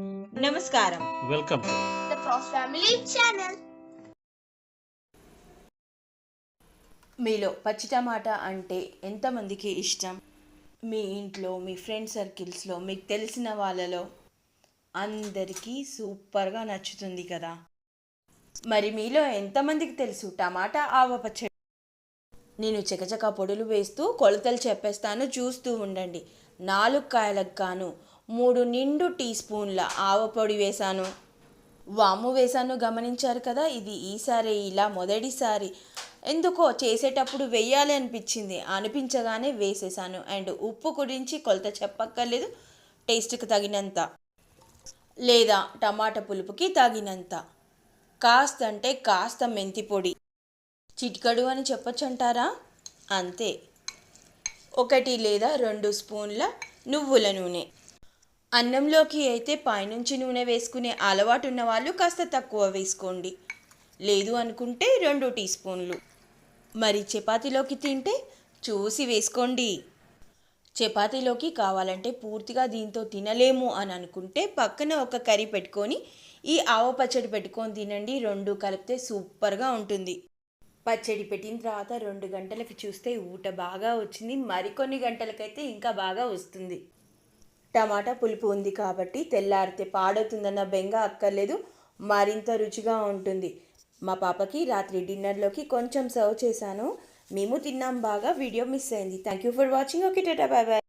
నమస్కారం. Welcome to the Frost Family channel. మీలో పచ్చి టమాటా అంటే ఎంతమందికి ఇష్టం? మీ ఇంట్లో మీ ఫ్రెండ్ సర్కిల్స్లో మీకు తెలిసిన వాళ్ళలో అందరికీ సూపర్గా నచ్చుతుంది కదా? మరి మీలో ఎంతమందికి తెలుసు టమాటా ఆవ పచ్చడి? నేను చకచక పొడులు వేస్తూ కొలతలు చెప్పేస్తాను చూస్తూ ఉండండి. నాలుగు కాయలకు గాను మూడు నిండు టీ స్పూన్ల ఆవపొడి వేశాను. వాము వేశాను గమనించారు కదా ఇది ఈసారి ఇలా మొదటిసారి. ఎందుకో చేసేటప్పుడు వేయాలి అనిపించింది. అనిపించగానే వేసేసాను అండ్ ఉప్పు గురించి కొలత చెప్పక్కర్లేదు టేస్ట్కి తగినంత. లేదా టమాటా పులుపుకి తగినంత. కాస్త అంటే కాస్త మెంతి పొడి. చిటికడు అని చెప్పొచ్చంటారా? అంతే. ఒకటి లేదా రెండు స్పూన్ల నువ్వుల నూనె. అన్నంలోకి అయితే పైనుంచి నూనె వేసుకునే అలవాటు ఉన్న వాళ్ళు కాస్త తక్కువ వేసుకోండి. లేదు అనుకుంటే రెండు టీ స్పూన్లు. మరి చపాతీలోకి తింటే చూసి వేసుకోండి. చపాతీలోకి కావాలంటే పూర్తిగా దీంతో తినలేము అని అనుకుంటే పక్కన ఒక కర్రీ పెట్టుకొని ఈ ఆవ పచ్చడి పెట్టుకొని తినండి. రెండు కలిపితే సూపర్గా ఉంటుంది. పచ్చడి పెట్టిన తర్వాత రెండు గంటలకి చూస్తే ఊట బాగా వచ్చింది. మరికొన్ని గంటలకైతే ఇంకా బాగా వస్తుంది. టమాటా పులుపు ఉంది కాబట్టి తెల్లారితే పాడవుతుందన్న బెంగ అక్కర్లేదు. మరింత రుచిగా ఉంటుంది. మా పాపకి రాత్రి డిన్నర్లోకి కొంచెం సర్వ్ చేశాను. మేము తిన్నాం బాగా వీడియో మిస్ అయింది. Thank you for watching okay tata bye bye